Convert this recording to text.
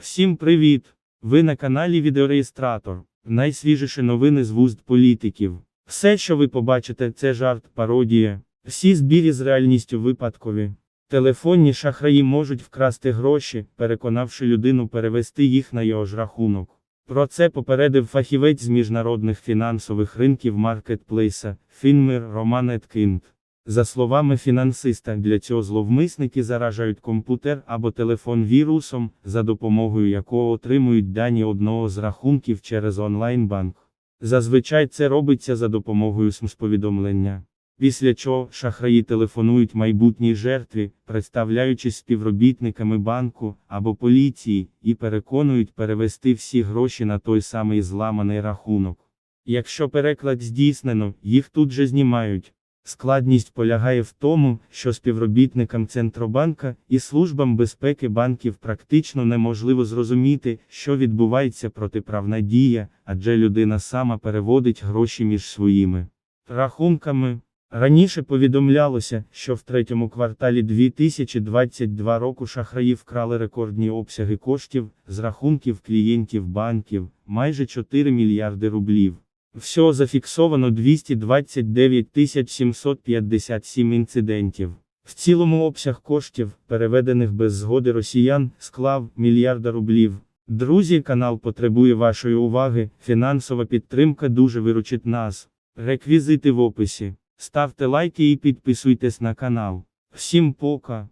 Всім привіт! Ви на каналі Відеореєстратор. Найсвіжіші новини з вуст політиків. Все, що ви побачите, це жарт, пародія. Всі збірі з реальністю випадкові. Телефонні шахраї можуть вкрасти гроші, переконавши людину перевести їх на його ж рахунок. Про це попередив фахівець з міжнародних фінансових ринків маркетплейса, Фінмир Роман Еткінд. За словами фінансиста, для цього зловмисники заражають комп'ютер або телефон вірусом, за допомогою якого отримують дані одного з рахунків через онлайн-банк. Зазвичай це робиться за допомогою СМС-повідомлення. Після чого шахраї телефонують майбутній жертві, представляючись співробітниками банку або поліції, і переконують перевести всі гроші на той самий зламаний рахунок. Якщо переклад здійснено, їх тут же знімають. Складність полягає в тому, що співробітникам Центробанка і службам безпеки банків практично неможливо зрозуміти, що відбувається протиправна дія, адже людина сама переводить гроші між своїми рахунками. Раніше повідомлялося, що в третьому кварталі 2022 року шахраї вкрали рекордні обсяги коштів з рахунків клієнтів банків майже 4 мільярди рублів. Всього зафіксовано 229 757 інцидентів. В цілому обсяг коштів, переведених без згоди росіян, склав мільярда рублів. Друзі, канал потребує вашої уваги. Фінансова підтримка дуже виручить нас. Реквізити в описі. Ставте лайки і підписуйтесь на канал. Всім пока.